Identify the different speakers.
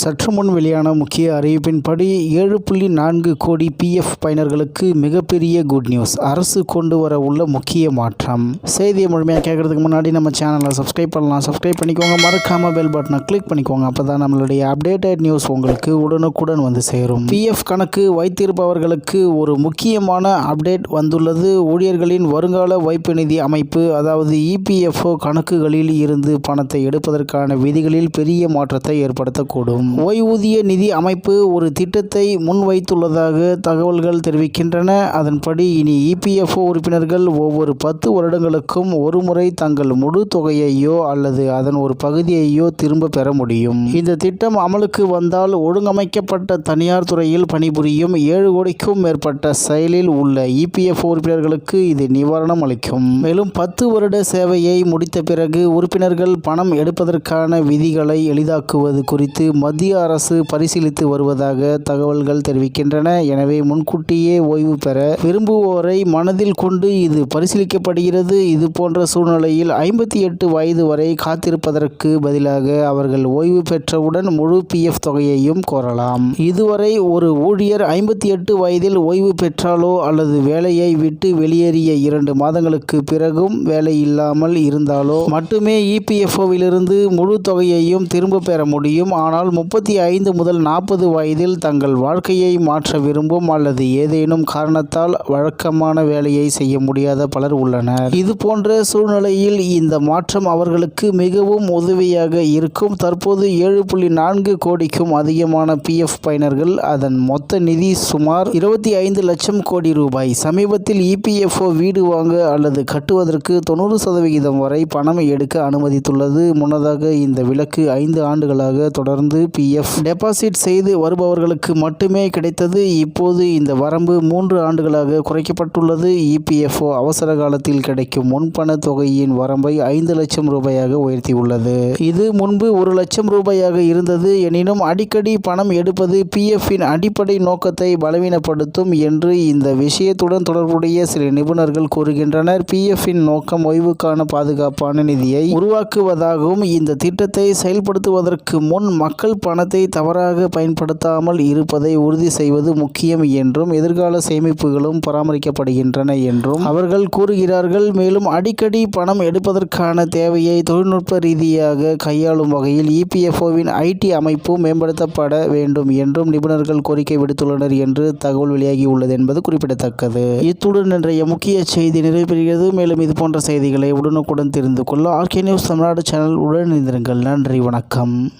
Speaker 1: சற்று முன் வெளியான முக்கிய அறிவிப்பின்படி ஏழு புள்ளி நான்கு கோடி பிஎஃப் பயனர்களுக்கு மிகப்பெரிய குட் நியூஸ் அரசு கொண்டு வர உள்ள முக்கிய மாற்றம். செய்தியை முழுமையாக கேட்கறதுக்கு முன்னாடி நம்ம சேனலை சப்ஸ்கிரைப் பண்ணலாம். சப்ஸ்கிரைப் பண்ணிக்கோங்க. மறக்காம பெல் பட்டனை கிளிக் பண்ணிக்கோங்க. அப்போ தான் நம்மளுடைய அப்டேட்டட் நியூஸ் உங்களுக்கு உடனுக்குடன் வந்து சேரும். பிஎஃப் கணக்கு வைத்திருப்பவர்களுக்கு ஒரு முக்கியமான அப்டேட் வந்துள்ளது. ஊழியர்களின் வருங்கால வைப்பு நிதி அமைப்பு அதாவது இபிஎஃப்ஓ கணக்குகளில் இருந்து பணத்தை எடுப்பதற்கான விதிகளில் பெரிய மாற்றத்தை ஏற்படுத்தக்கூடும். ஓய்வூதிய நிதி அமைப்பு ஒரு திட்டத்தை முன்வைத்துள்ளதாக தகவல்கள் தெரிவிக்கின்றன. அதன்படி இனி இபிஎஃப்ஓ உறுப்பினர்கள் ஒவ்வொரு பத்து வருடங்களுக்கும் ஒருமுறை தங்கள் முழு தொகையையோ அல்லது அதன் ஒரு பகுதியையோ திரும்ப பெற முடியும். இந்த திட்டம் அமலுக்கு வந்தால் ஒழுங்கமைக்கப்பட்ட தனியார் துறையில் பணிபுரியும் ஏழு கோடிக்கும் மேற்பட்ட செயலில் உள்ள இபிஎஃப்ஓ உறுப்பினர்களுக்கு இது நிவாரணம் அளிக்கும். மேலும் பத்து வருட சேவையை முடித்த பிறகு உறுப்பினர்கள் பணம் எடுப்பதற்கான விதிகளை எளிதாக்குவது குறித்து மத்திய மத்திய அரசு பரிசீலித்து வருவதாக தகவல்கள் தெரிவிக்கின்றன. எனவே முன்கூட்டியே ஓய்வு பெற விரும்புவோரை மனதில் கொண்டு இது பரிசீலிக்கப்படுகிறது. இது போன்ற சூழ்நிலையில் ஐம்பத்தி எட்டு வயது வரை காத்திருப்பதற்கு பதிலாக அவர்கள் ஓய்வு பெற்றவுடன் முழு பிஎஃப் தொகையையும் கோரலாம். இதுவரை ஒரு ஊழியர் ஐம்பத்தி எட்டு வயதில் ஓய்வு பெற்றாலோ அல்லது வேலையை விட்டு வெளியேறிய இரண்டு மாதங்களுக்கு பிறகும் வேலை இல்லாமல் இருந்தாலோ மட்டுமே இபிஎஃப்ஓவிலிருந்து முழு தொகையையும் திரும்ப பெற முடியும். ஆனால் முப்பத்தி ஐந்து முதல் நாற்பது வயதில் தங்கள் வாழ்க்கையை மாற்ற விரும்பும் அல்லது ஏதேனும் காரணத்தால் வழக்கமான வேலையை செய்ய முடியாத பலர் உள்ளனர். இது போன்ற சூழ்நிலையில் இந்த மாற்றம் அவர்களுக்கு மிகவும் உதவியாக இருக்கும். தற்போது ஏழு புள்ளி நான்கு கோடிக்கும் அதிகமான பிஎஃப் பயனர்கள் அதன் மொத்த நிதி சுமார் இருபத்தி ஐந்து லட்சம் கோடி ரூபாய். சமீபத்தில் இபிஎஃப்ஓ வீடு வாங்க அல்லது கட்டுவதற்கு தொண்ணூறு சதவிகிதம் வரை பணம் எடுக்க அனுமதித்துள்ளது. முன்னதாக இந்த விலக்கு ஐந்து ஆண்டுகளாக தொடர்ந்து எஃப் டெபாசிட் செய்து வருபவர்களுக்கு மட்டுமே கிடைத்தது. இப்போது இந்த வரம்பு மூன்று ஆண்டுகளாக குறைக்கப்பட்டுள்ளது. இபிஎஃப்ஓ அவசர காலத்தில் கிடைக்கும் முன்பண தொகையின் வரம்பை ஐந்து லட்சம் ரூபாயாக உயர்த்தியுள்ளது. இது முன்பு ஒரு லட்சம் ரூபாயாக இருந்தது. எனினும் அடிக்கடி பணம் எடுப்பது பிஎஃப்பின் அடிப்படை நோக்கத்தை பலவீனப்படுத்தும் என்று இந்த விஷயத்துடன் தொடர்புடைய சில நிபுணர்கள் கூறுகின்றனர். பிஎஃப்பின் நோக்கம் ஓய்வுக்கான பாதுகாப்பான நிதியை உருவாக்குவதாகவும் இந்த திட்டத்தை செயல்படுத்துவதற்கு முன் மக்கள் பணத்தை தவறாக பயன்படுத்தாமல் இருப்பதை உறுதி செய்வது முக்கியம் என்றும் எதிர்கால சேமிப்புகளும் பராமரிக்கப்படுகின்றன என்றும் அவர்கள் கூறுகிறார்கள். மேலும் அடிக்கடி பணம் எடுப்பதற்கான தேவையை தொழில்நுட்ப ரீதியாக கையாளும் வகையில் இபிஎஃப்ஓவின் ஐடி அமைப்பு மேம்படுத்தப்பட வேண்டும் என்றும் நிபுணர்கள் கோரிக்கை விடுத்துள்ளனர் என்று தகவல் வெளியாகியுள்ளது என்பது குறிப்பிடத்தக்கது. இத்துடன் இன்றைய முக்கிய செய்தி நிறைவேறுகிறது மேலும் இது போன்ற செய்திகளை உடனுக்குடன் தெரிந்து கொள்ள ஆர்கே நியூஸ் தமிழ்நாடு சேனல் உடனிருந்திருங்கள் நன்றி வணக்கம்.